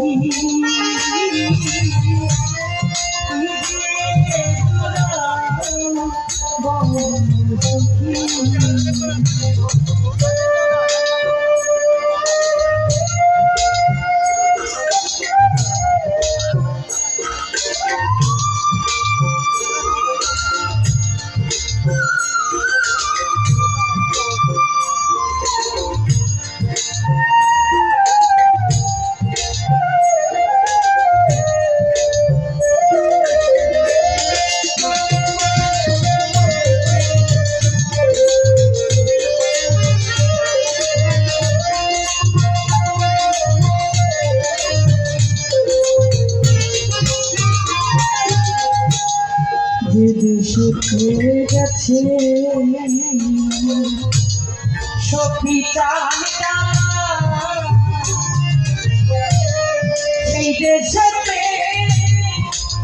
see. ফিরে গেছে। সখী চালটা সেই দেশে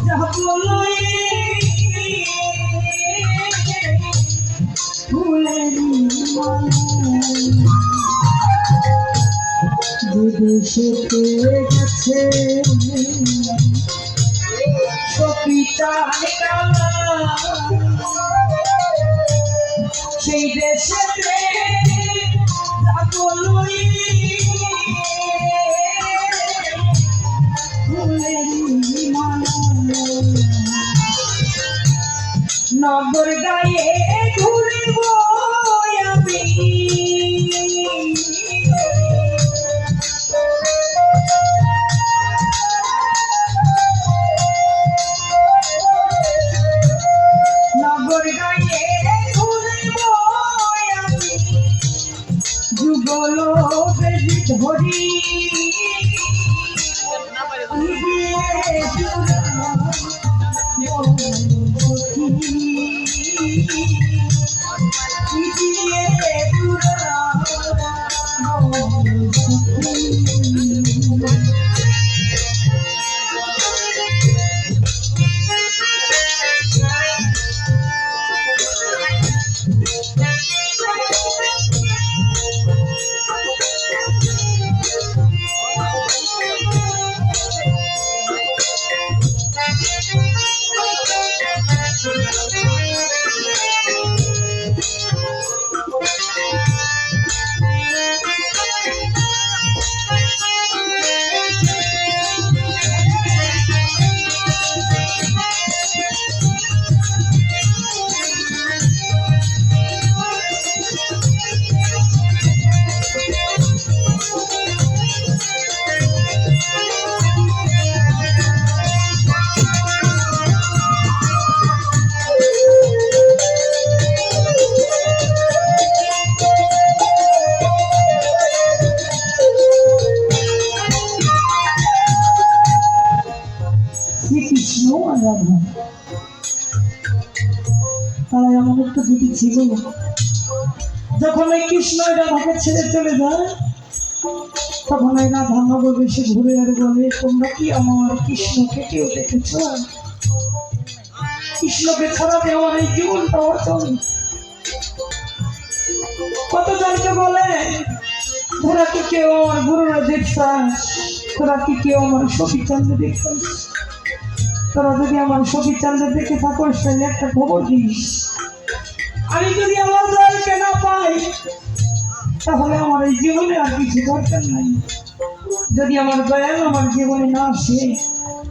যাব লই ফুলের যে দেশে ফিরে সেই দেশে নগর গায়ে যখন ওই কৃষ্ণ রাধাকে ছেড়ে চলে যায়, তখন ওই রাধা বেশি ঘুরে আর বলে, তোমরা কি আমার কৃষ্ণকে কেউ দেখেছ? কৃষ্ণকে ছাড়াতে আমার এই জীবনটা অচল। কত জনকে বলে, তোরা কি কেউ আমার গুরুরা দেখছাস? তোরা কি কেউ আমার সখী চন্দ্র দেখছাস? তোরা যদি আমার সখী চন্দ্র দেখে থাকো তাহলে একটা খবর দিস। আমি যদি আমার দলকে না পাই, তাহলে আমার এই জীবনে আর কিছু দরকার নাই। যদি আমার দয়াল আমার জীবনে না আসে,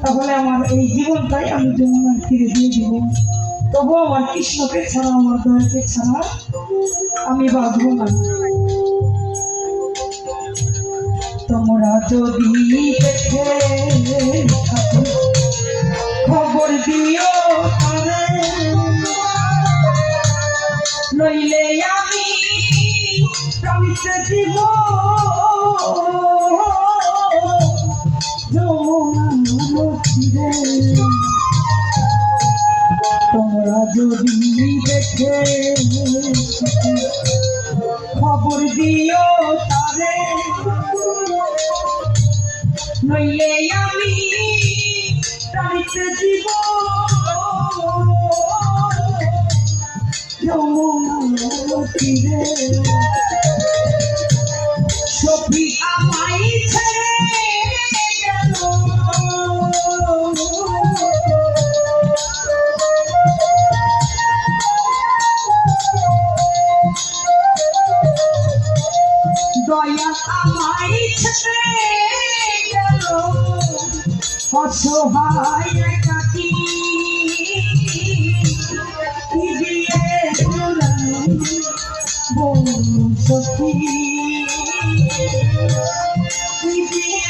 তাহলে আমার এই জীবনটাই আমি যমুনার ফিরে দিয়ে দিব। তবু আমার কৃষ্ণকে ছাড়া, আমার দয়াকে ছাড়া আমি বাঁধব না। তোমরা যদি দেখে খবর দিও প্রাণীতে দিব। তোমরা যদি দেখে খবর দিও তারে নইলে আমি প্রাণীতে দিব। যমুনার তীরে অসহায় একাকী। দিয়ে সখী। দিয়ে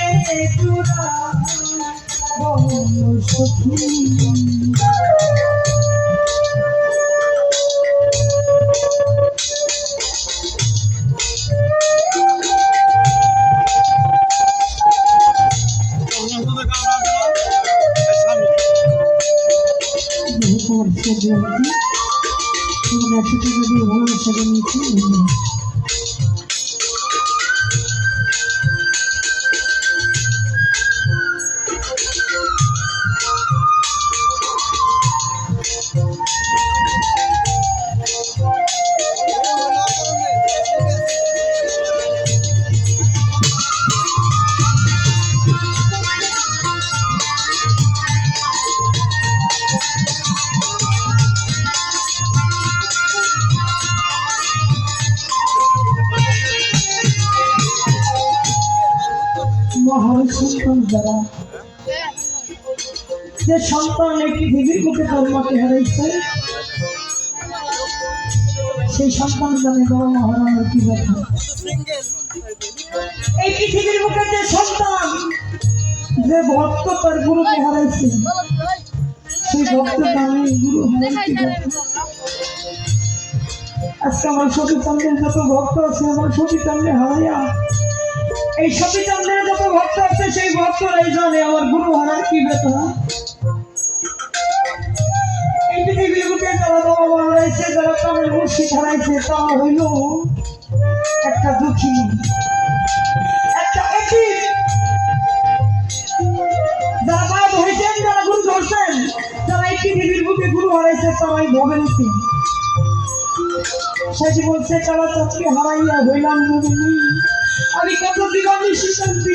তোমার যদি ভালোবাসা নিয়েছি সন্তান যে সন্তান এই মুখে হারাইছে সেই সন্তান জানে কি এই পৃথিবীর মুখে যে সন্তান, যে ভক্ত তার গুরুকে হারাইছে সেই ভক্ত জানে গুরু আজকে আমার সতীচন্দ্রের যত ভক্ত আছে, আমার সতীচন্দ্রে হারাইয়া, এই সতীচন্দ্রের আছে সেই জানে আমার গুরু হারার কি ব্যথা বলছে হারাইয়া হইলাম আমি কত দিবানি শিশান্তি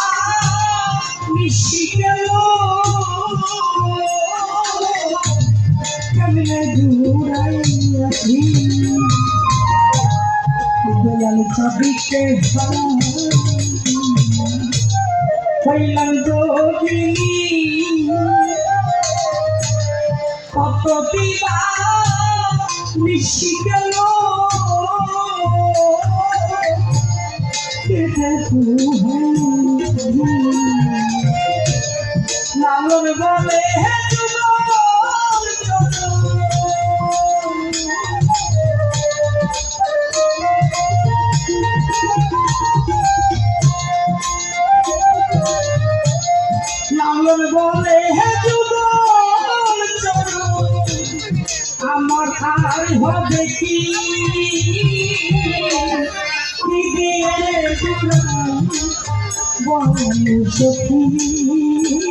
মিশি গেল কেমনে জুড়াইয়াছি দয়াল চাবিকে কইলাম যোগিনী কত দিবা মিশি গেল লালন বলে হে বলে হে আমার আর হবে কি? বল সখী।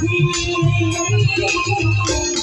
Thank you.